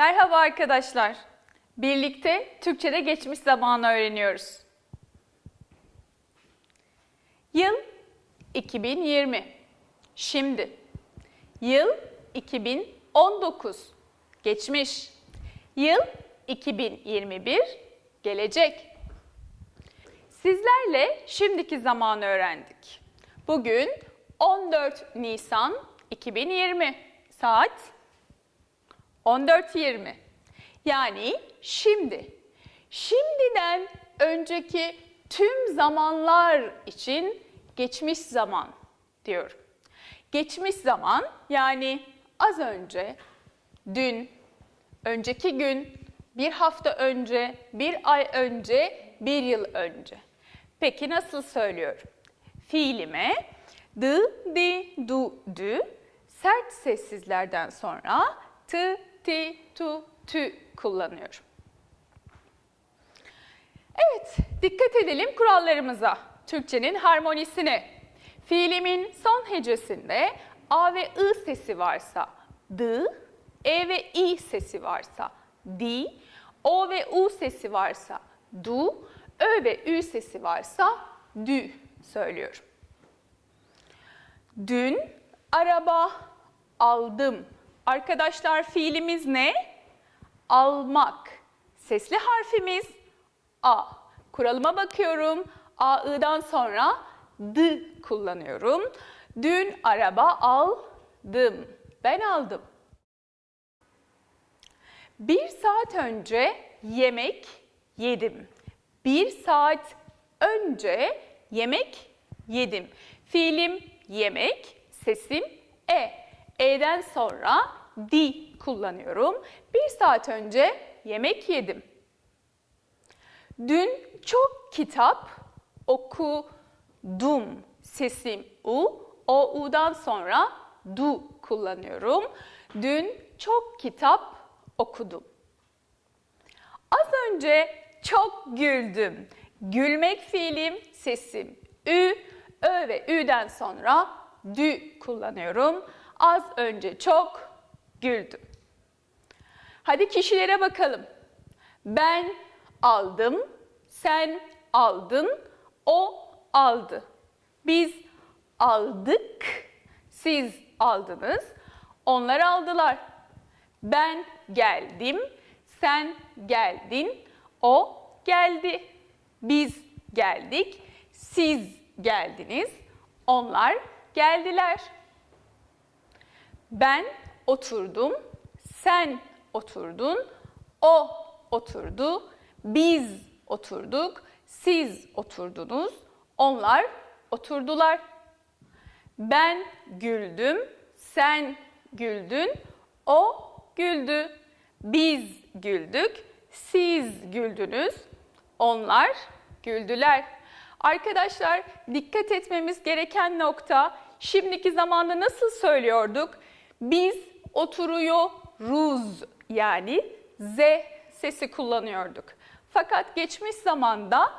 Merhaba arkadaşlar. Birlikte Türkçe'de geçmiş zamanı öğreniyoruz. Yıl 2020. Şimdi. Yıl 2019. Geçmiş. Yıl 2021. Gelecek. Sizlerle şimdiki zamanı öğrendik. Bugün 14 Nisan 2020. Saat 14.20. Yani şimdi. Şimdiden önceki tüm zamanlar için geçmiş zaman diyorum. Geçmiş zaman yani az önce, dün, önceki gün, bir hafta önce, bir ay önce, bir yıl önce. Peki nasıl söylüyorum? Fiilime d, di, du, dü sert sessizlerden sonra t, ti, tu, tü kullanıyorum. Evet, dikkat edelim kurallarımıza. Türkçenin harmonisine. Fiilimin son hecesinde A ve I sesi varsa D, E ve I sesi varsa di, O ve U sesi varsa du, Ö ve Ü sesi varsa dü söylüyorum. Dün araba aldım. Arkadaşlar fiilimiz ne? Almak. Sesli harfimiz A. Kuralıma bakıyorum. A, I'dan sonra D kullanıyorum. Dün araba aldım. Ben aldım. Bir saat önce yemek yedim. Bir saat önce yemek yedim. Fiilim yemek, sesim e. E'den sonra di kullanıyorum. Bir saat önce yemek yedim. Dün çok kitap okudum. Sesim u. O u'dan sonra du kullanıyorum. Dün çok kitap okudum. Az önce çok güldüm. Gülmek fiilim, sesim ü. Ö ve ü'den sonra dü kullanıyorum. Az önce çok güldüm. Hadi kişilere bakalım. Ben aldım, sen aldın, o aldı. Biz aldık, siz aldınız, onlar aldılar. Ben geldim, sen geldin, o geldi. Biz geldik, siz geldiniz, onlar geldiler. Ben oturdum, sen oturdun, o oturdu, biz oturduk, siz oturdunuz, onlar oturdular. Ben güldüm, sen güldün, o güldü. Biz güldük, siz güldünüz, onlar güldüler. Arkadaşlar dikkat etmemiz gereken nokta şimdiki zamanda nasıl söylüyorduk? Biz oturuyoruz yani z sesi kullanıyorduk. Fakat geçmiş zamanda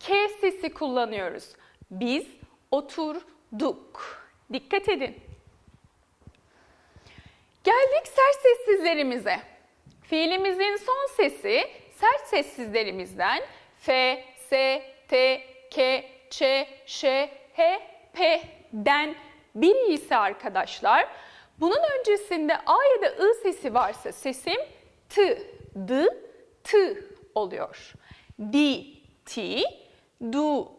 k sesi kullanıyoruz. Biz oturduk. Dikkat edin. Geldik sert sessizlerimize. Fiilimizin son sesi sert sessizlerimizden F, S, T, K, Ç, Ş, H, P'den biri ise arkadaşlar bunun öncesinde A ya da I sesi varsa sesim T, D, T oluyor. Di, Ti, Du,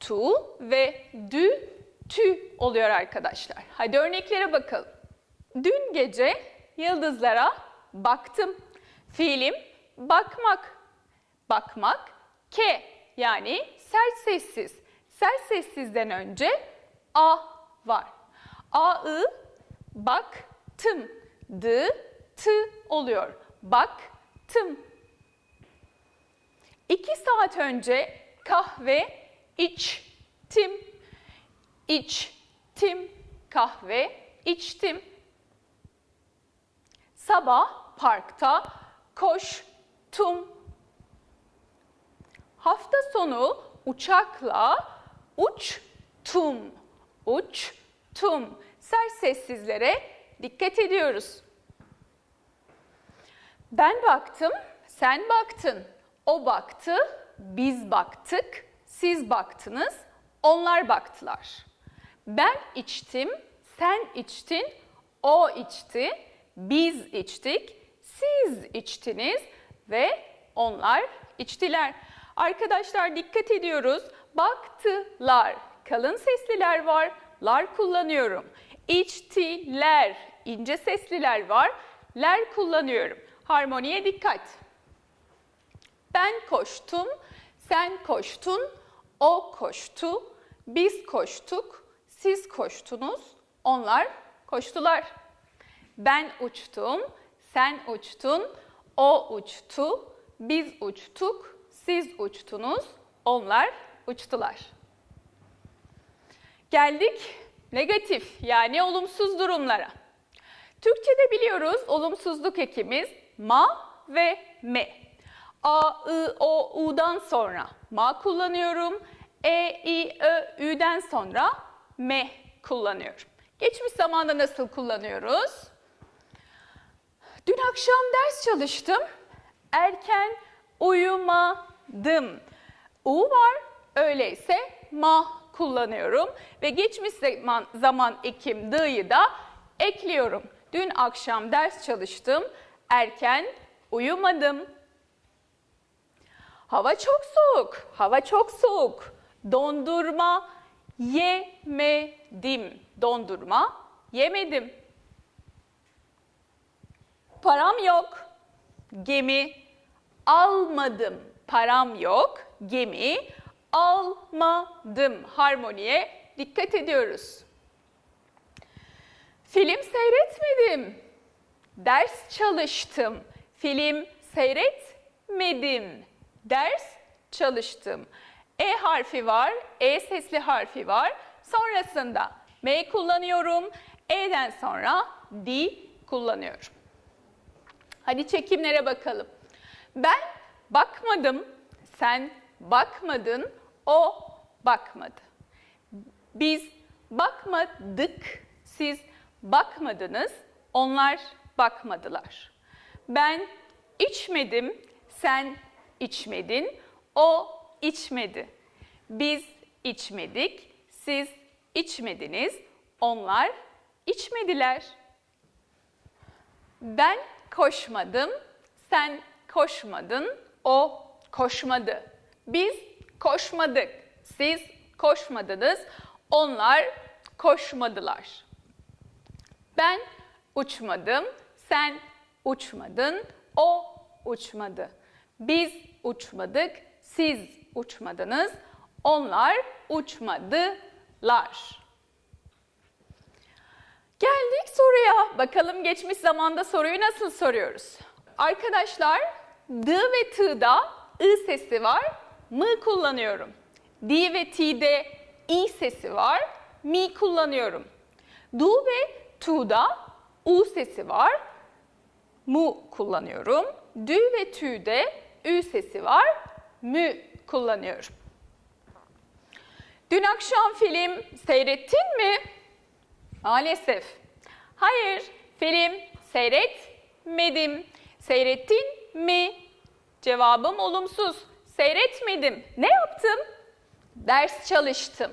Tu ve Dü, Tü oluyor arkadaşlar. Hadi örneklere bakalım. Dün gece yıldızlara baktım. Fiilim bakmak. Bakmak ke yani sert sessiz. Sert sessizden önce a var. A, ı, baktım. D, t oluyor. Baktım. İki saat önce kahve içtim. İçtim. Kahve içtim. Sabah parkta koştum. Hafta sonu uçakla uçtum. Uçtum. Sert sessizlere dikkat ediyoruz. Ben baktım, sen baktın. O baktı, biz baktık, siz baktınız, onlar baktılar. Ben içtim, sen içtin, o içti, biz içtik, siz içtiniz ve onlar içtiler. Arkadaşlar dikkat ediyoruz. Baktılar. Kalın sesliler var. Lar kullanıyorum. İçtiler. ince sesliler var. Ler kullanıyorum. Harmoniye dikkat. Ben koştum, sen koştun, o koştu, biz koştuk, siz koştunuz, onlar koştular. Ben uçtum, sen uçtun, o uçtu, biz uçtuk, siz uçtunuz, onlar uçtular. Geldik negatif yani olumsuz durumlara. Türkçe'de biliyoruz olumsuzluk ekimiz ma ve me. A, I, O, U'dan sonra ma kullanıyorum. E, I, Ö, Ü'den sonra me kullanıyorum. Geçmiş zamanda nasıl kullanıyoruz? Dün akşam ders çalıştım. Erken uyumadım. U var, öyleyse ma kullanıyorum. Ve geçmiş zaman, zaman ekim dı'yı da ekliyorum. Dün akşam ders çalıştım. Erken uyumadım. Hava çok soğuk. Hava çok soğuk. Dondurma yemedim. Dondurma yemedim. Param yok. Gemi almadım. Param yok. Gemi almadım. Harmoniye dikkat ediyoruz. Film seyretmedim. Ders çalıştım. Film seyretmedim. Ders çalıştım. E harfi var, E sesli harfi var. Sonrasında M kullanıyorum. E'den sonra D kullanıyorum. Hadi çekimlere bakalım. Ben bakmadım, sen bakmadın, o bakmadı. Biz bakmadık, siz bakmadınız, onlar bakmadılar. Ben içmedim, sen içmedin, o içmedi. Biz içmedik, siz içmediniz, onlar içmediler. Ben koşmadım, sen koşmadın, o koşmadı. Biz koşmadık, siz koşmadınız, onlar koşmadılar. Ben uçmadım, sen uçmadın, o uçmadı. Biz uçmadık, siz uçmadınız, onlar uçmadılar. Geldik soruya. Bakalım geçmiş zamanda soruyu nasıl soruyoruz? Arkadaşlar, d ve t'da ı sesi var, mı kullanıyorum. D ve t'de i sesi var, mi kullanıyorum. Du ve tu'da u sesi var, mu kullanıyorum. Dü ve tü'de ü sesi var, mü kullanıyorum. Dün akşam film seyrettin mi? Maalesef. Hayır, film seyretmedim. Seyrettin mi? Cevabım olumsuz. Seyretmedim. Ne yaptım? Ders çalıştım.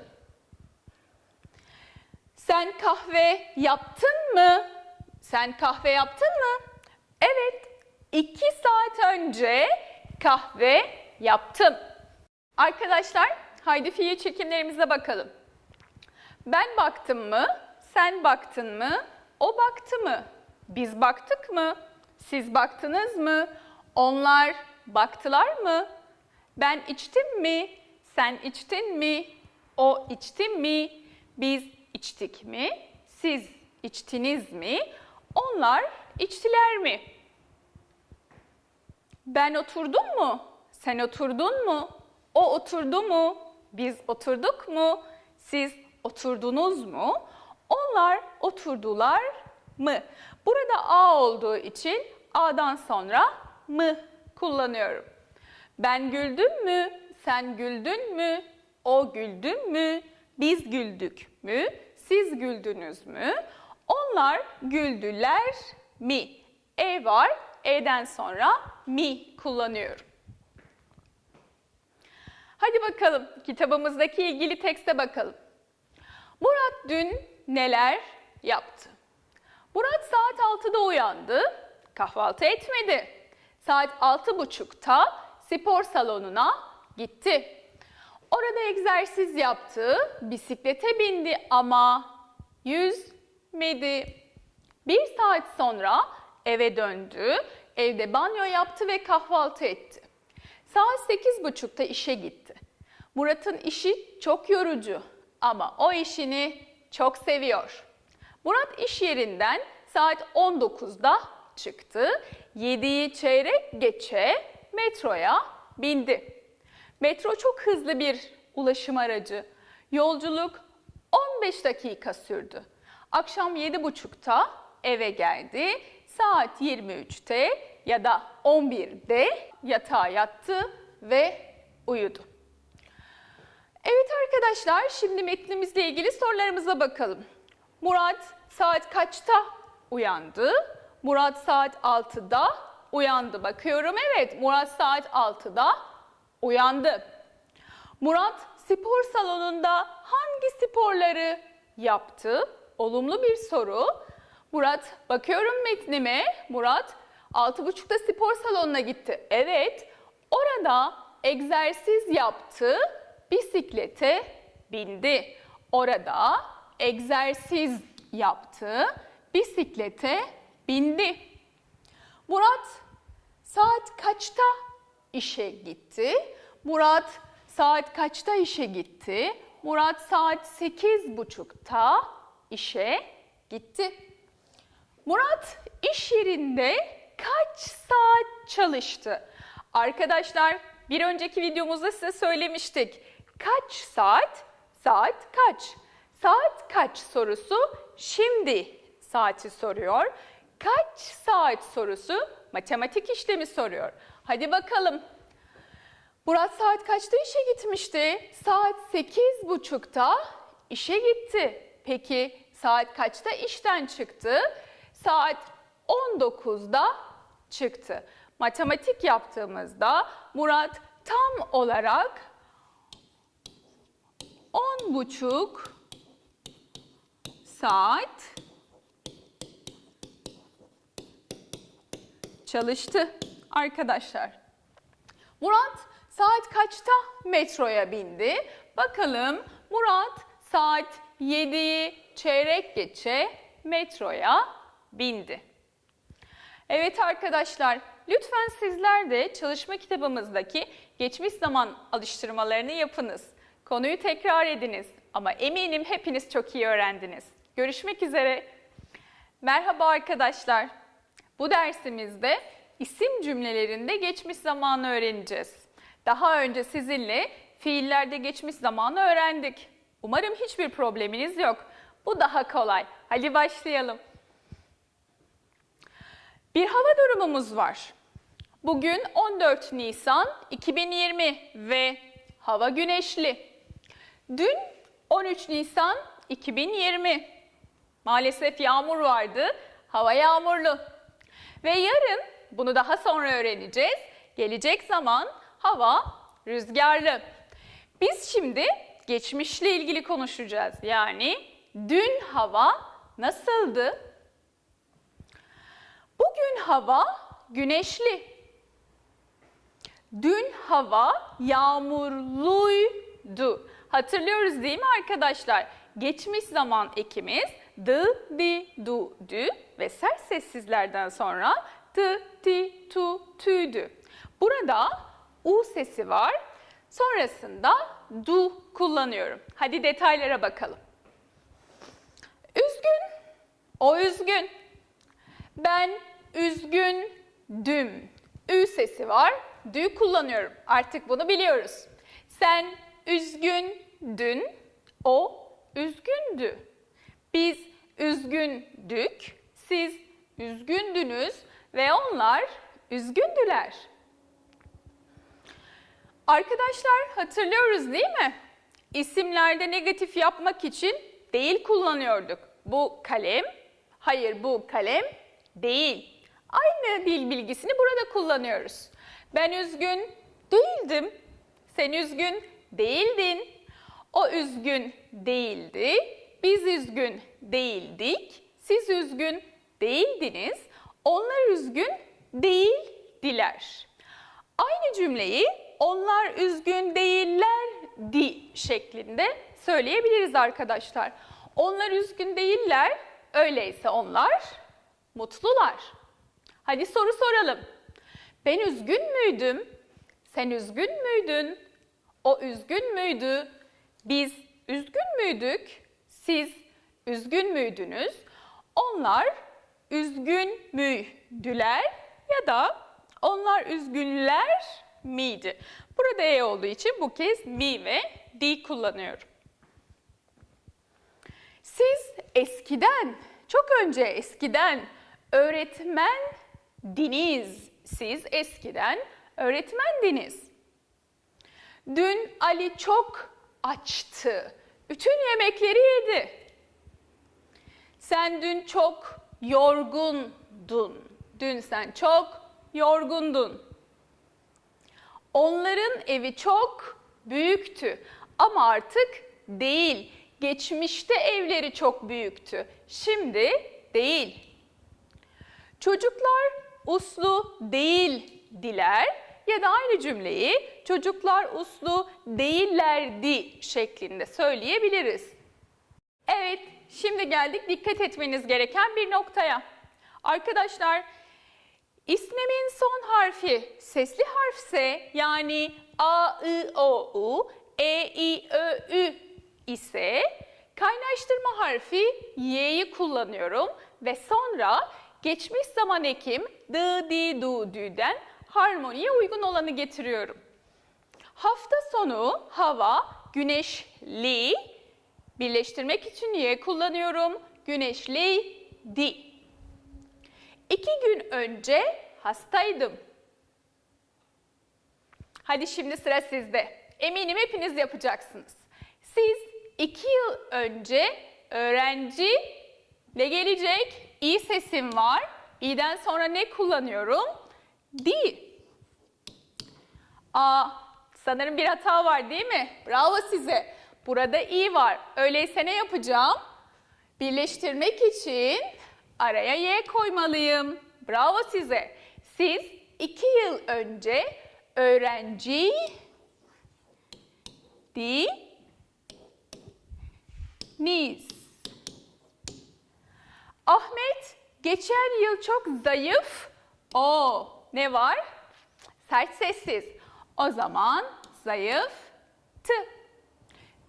Sen kahve yaptın mı? Sen kahve yaptın mı? Evet, iki saat önce kahve yaptım. Arkadaşlar, haydi fiil çekimlerimize bakalım. Ben baktım mı? Sen baktın mı? O baktı mı? Biz baktık mı? Siz baktınız mı? Onlar baktılar mı? Ben içtim mi? Sen içtin mi? O içti mi? Biz içtik mi? Siz içtiniz mi? Onlar içtiler mi? Ben oturdum mu? Sen oturdun mu? O oturdu mu? Biz oturduk mu? Siz oturdunuz mu? Onlar oturdular mı? Burada A olduğu için A'dan sonra mı kullanıyorum. Ben güldüm mü? Sen güldün mü? O güldü mü? Biz güldük mü? Siz güldünüz mü? Onlar güldüler mi? E var, E'den sonra mi kullanıyorum. Hadi bakalım kitabımızdaki ilgili tekste bakalım. Murat dün neler yaptı? Murat saat 6'da uyandı, kahvaltı etmedi. Saat 6.30'ta spor salonuna gitti. Orada egzersiz yaptı, bisiklete bindi ama yüzmedi. Bir saat sonra eve döndü, evde banyo yaptı ve kahvaltı etti. Saat 8.30'da işe gitti. Murat'ın işi çok yorucu ama o işini çok seviyor. Murat iş yerinden saat 19'da çıktı. 7'yi çeyrek geçe metroya bindi. Metro çok hızlı bir ulaşım aracı. Yolculuk 15 dakika sürdü. Akşam 7.30'da eve geldi. Saat 23'te ya da 11'de yatağa yattı ve uyudu. Evet arkadaşlar, şimdi metnimizle ilgili sorularımıza bakalım. Murat saat kaçta uyandı? Murat saat 6'da uyandı. Bakıyorum evet, Murat saat 6'da uyandı. Murat spor salonunda hangi sporları yaptı? Olumlu bir soru. Murat, bakıyorum metnime. Murat 6.30'da spor salonuna gitti. Evet, orada egzersiz yaptı, bisiklete bindi. Orada egzersiz yaptı, bisiklete bindi. Murat saat kaçta işe gitti? Murat saat kaçta işe gitti? Murat saat sekiz buçukta işe gitti. Murat iş yerinde kaç saat çalıştı? Arkadaşlar bir önceki videomuzda size söylemiştik. Kaç saat? Saat kaç? Saat kaç sorusu şimdi saati soruyor. Kaç saat sorusu matematik işlemi soruyor. Hadi bakalım. Murat saat kaçta işe gitmişti? Saat sekiz buçukta işe gitti. Peki saat kaçta işten çıktı? Saat 19'da çıktı. Matematik yaptığımızda Murat tam olarak 10 buçuk saat çalıştı arkadaşlar. Murat saat kaçta metroya bindi? Bakalım Murat saat 7'yi çeyrek geçe metroya bindi. Evet arkadaşlar, lütfen sizler de çalışma kitabımızdaki geçmiş zaman alıştırmalarını yapınız. Konuyu tekrar ediniz ama eminim hepiniz çok iyi öğrendiniz. Görüşmek üzere. Merhaba arkadaşlar. Bu dersimizde isim cümlelerinde geçmiş zamanı öğreneceğiz. Daha önce sizinle fiillerde geçmiş zamanı öğrendik. Umarım hiçbir probleminiz yok. Bu daha kolay. Hadi başlayalım. Bir hava durumumuz var. Bugün 14 Nisan 2020 ve hava güneşli. Dün 13 Nisan 2020. Maalesef yağmur vardı. Hava yağmurlu. Ve yarın bunu daha sonra öğreneceğiz. Gelecek zaman hava rüzgarlı. Biz şimdi geçmişle ilgili konuşacağız. Yani dün hava nasıldı? Bugün hava güneşli. Dün hava yağmurluydu. Hatırlıyoruz değil mi arkadaşlar? Geçmiş zaman ekimiz d, di, du, dü ve sert sessizlerden sonra t, ti, tu, tüydü. Burada u sesi var. Sonrasında du kullanıyorum. Hadi detaylara bakalım. Üzgün, o üzgün. Ben üzgündüm. Ü sesi var. Dü kullanıyorum. Artık bunu biliyoruz. Sen üzgündün. O üzgündü. Biz üzgündük. Siz üzgündünüz ve onlar üzgündüler. Arkadaşlar hatırlıyoruz değil mi? İsimlerde negatif yapmak için değil kullanıyorduk. Bu kalem, hayır bu kalem değil. Aynı dil bilgisini burada kullanıyoruz. Ben üzgün değildim. Sen üzgün değildin. O üzgün değildi. Biz üzgün değildik. Siz üzgün değildiniz. Onlar üzgün değildiler. Aynı cümleyi onlar üzgün değillerdi şeklinde söyleyebiliriz arkadaşlar. Onlar üzgün değiller, öyleyse onlar mutlular. Hadi soru soralım. Ben üzgün müydüm? Sen üzgün müydün? O üzgün müydü? Biz üzgün müydük? Siz üzgün müydünüz? Onlar üzgün müydüler ya da onlar üzgünler miydi? Burada E olduğu için bu kez mi ve di kullanıyorum. Siz eskiden, çok önce eskiden öğretmendiniz. Siz eskiden öğretmendiniz. Dün Ali çok açtı. Bütün yemekleri yedi. Sen dün çok yorgundun. Dün sen çok yorgundun. Onların evi çok büyüktü ama artık değil. Geçmişte evleri çok büyüktü. Şimdi değil. Çocuklar uslu değildiler ya da aynı cümleyi çocuklar uslu değillerdi şeklinde söyleyebiliriz. Evet, şimdi geldik dikkat etmeniz gereken bir noktaya. Arkadaşlar, ismimin son harfi sesli harfse yani A, I, O, U, E, I, Ö, Ü ise kaynaştırma harfi Y'yi kullanıyorum ve sonra geçmiş zaman ekim dı, di, du, dü'den harmoniye uygun olanı getiriyorum. Hafta sonu hava güneşli. Birleştirmek için Y kullanıyorum. Güneşli di. İki gün önce hastaydım. Hadi şimdi sıra sizde. Eminim hepiniz yapacaksınız. Siz iki yıl önce öğrenci ne gelecek? İ sesim var. İ'den sonra ne kullanıyorum? Di. Aa, sanırım bir hata var değil mi? Bravo size. Burada i var. Öyleyse ne yapacağım? Birleştirmek için araya y koymalıyım. Bravo size. Siz iki yıl önce öğrenci di niz. Ahmet geçen yıl çok zayıf. O ne var? Sert sessiz. O zaman zayıftı.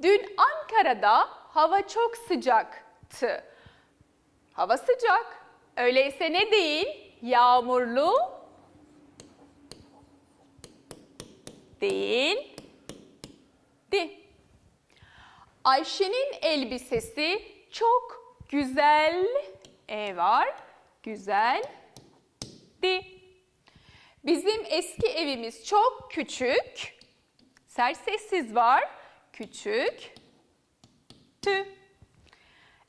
Dün Ankara'da hava çok sıcaktı. Hava sıcak. Öyleyse ne değil? Yağmurlu değil. Di. Ayşe'nin elbisesi çok güzel. E var. Güzel. Di. Bizim eski evimiz çok küçük. Sert sessiz var. Küçük. Tü.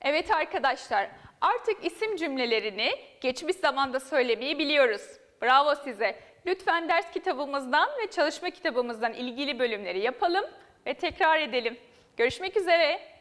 Evet arkadaşlar, artık isim cümlelerini geçmiş zamanda söylemeyi biliyoruz. Bravo size. Lütfen ders kitabımızdan ve çalışma kitabımızdan ilgili bölümleri yapalım ve tekrar edelim. Görüşmek üzere.